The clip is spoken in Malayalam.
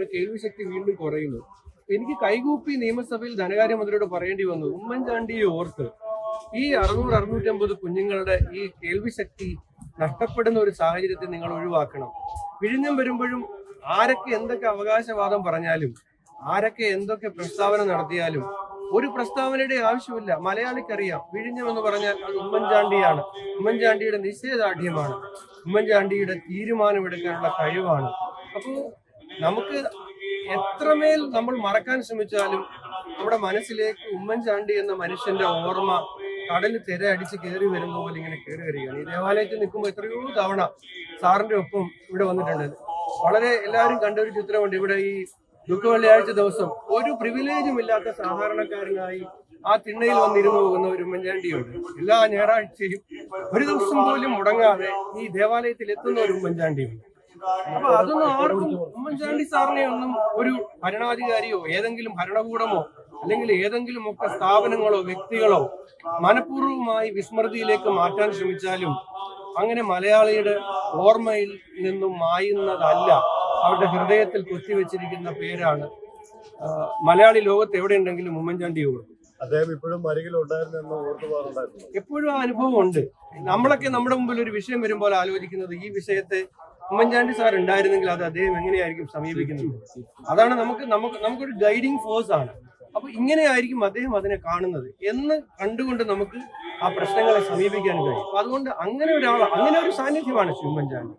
അവരുടെ കേൾവി ശക്തി വീണ്ടും കുറയുന്നു. എനിക്ക് കൈകൂപ്പി നിയമസഭയിൽ ധനകാര്യമന്ത്രിയോട് പറയേണ്ടി വന്നു. ഉമ്മൻചാണ്ടിയെ ഓർത്ത് ഈ അറുന്നൂറ് അറുന്നൂറ്റമ്പത് കുഞ്ഞുങ്ങളുടെ ഈ കേൾവി ശക്തി നഷ്ടപ്പെടുന്ന ഒരു സാഹചര്യത്തെ നിങ്ങൾ ഒഴിവാക്കണം. വിഴിഞ്ഞം വരുമ്പോഴും ആരൊക്കെ എന്തൊക്കെ അവകാശവാദം പറഞ്ഞാലും ആരൊക്കെ എന്തൊക്കെ പ്രസ്താവന നടത്തിയാലും ഒരു പ്രസ്താവനയുടെ ആവശ്യമില്ല. മലയാളിക്കറിയാം. വിഴിഞ്ഞം എന്ന് പറഞ്ഞാൽ അത് ഉമ്മൻചാണ്ടിയാണ്. ഉമ്മൻചാണ്ടിയുടെ നിശ്ചയദാർഢ്യമാണ്. ഉമ്മൻചാണ്ടിയുടെ തീരുമാനമെടുക്കാനുള്ള കഴിവാണ്. അപ്പോൾ നമുക്ക് എത്രമേൽ നമ്മൾ മറക്കാൻ ശ്രമിച്ചാലും നമ്മുടെ മനസ്സിലേക്ക് ഉമ്മൻചാണ്ടി എന്ന മനുഷ്യന്റെ ഓർമ്മ കടൽ തിര അടിച്ച് കയറി വരുന്ന പോലെ ഇങ്ങനെ കയറി വരികയാണ്. ഈ ദേവാലയത്തിൽ നിൽക്കുമ്പോൾ എത്രയോ തവണ സാറിന്റെ ഒപ്പം ഇവിടെ വന്നിട്ടുണ്ട്. വളരെ എല്ലാവരും കണ്ട ഒരു ചിത്രമുണ്ട്. ഇവിടെ ഈ ദുഃഖ വെള്ളിയാഴ്ച ദിവസം ഒരു പ്രിവിലേജും ഇല്ലാത്ത സാധാരണക്കാരനായി ആ തിണ്ണയിൽ വന്നിരുന്നു പോകുന്ന ഒരു ഉമ്മൻചാണ്ടിയുണ്ട്. എല്ലാ ഞായറാഴ്ചയും ഒരു ദിവസം പോലും മുടങ്ങാതെ ഈ ദേവാലയത്തിൽ എത്തുന്ന ഒരു ഉമ്മൻചാണ്ടിയുണ്ട്. അപ്പൊ അതൊന്നും ആർക്കും ഉമ്മൻചാണ്ടി സാറിനെ ഒന്നും ഒരു ഭരണാധികാരിയോ ഏതെങ്കിലും ഭരണകൂടമോ അല്ലെങ്കിൽ ഏതെങ്കിലും ഒക്കെ സ്ഥാപനങ്ങളോ വ്യക്തികളോ മനഃപൂർവമായി വിസ്മൃതിയിലേക്ക് മാറ്റാൻ ശ്രമിച്ചാലും അങ്ങനെ മലയാളിയുടെ ഓർമ്മയിൽ നിന്നും മായുന്നതല്ല അവരുടെ ഹൃദയത്തിൽ കൊത്തിവെച്ചിരിക്കുന്ന പേരാണ് മലയാളി ലോകത്ത് എവിടെയുണ്ടെങ്കിലും ഉമ്മൻചാണ്ടി ഓർക്കും അദ്ദേഹം ഇപ്പോഴും അരികിൽ ഉണ്ടായിരുന്നെന്ന് ഓർത്തു എപ്പോഴും ആ അനുഭവം ഉണ്ട് നമ്മളൊക്കെ നമ്മുടെ മുമ്പിൽ ഒരു വിഷയം വരുമ്പോൾ ആലോചിക്കുന്നത് ഈ വിഷയത്തെ ഉമ്മൻചാണ്ടി സാർ ഉണ്ടായിരുന്നെങ്കിൽ അത് അദ്ദേഹം എങ്ങനെയായിരിക്കും സമീപിക്കുന്നത്? അതാണ് നമുക്ക് നമുക്ക് നമുക്കൊരു ഗൈഡിങ് ഫോഴ്സ് ആണ്. അപ്പൊ ഇങ്ങനെയായിരിക്കും അദ്ദേഹം അതിനെ കാണുന്നത് എന്ന് കണ്ടുകൊണ്ട് നമുക്ക് ആ പ്രശ്നങ്ങളെ സമീപിക്കാൻ കഴിയും. അതുകൊണ്ട് അങ്ങനെ ഒരാൾ അങ്ങനെ ഒരു സാന്നിധ്യമാണ് ഉമ്മൻചാണ്ടി.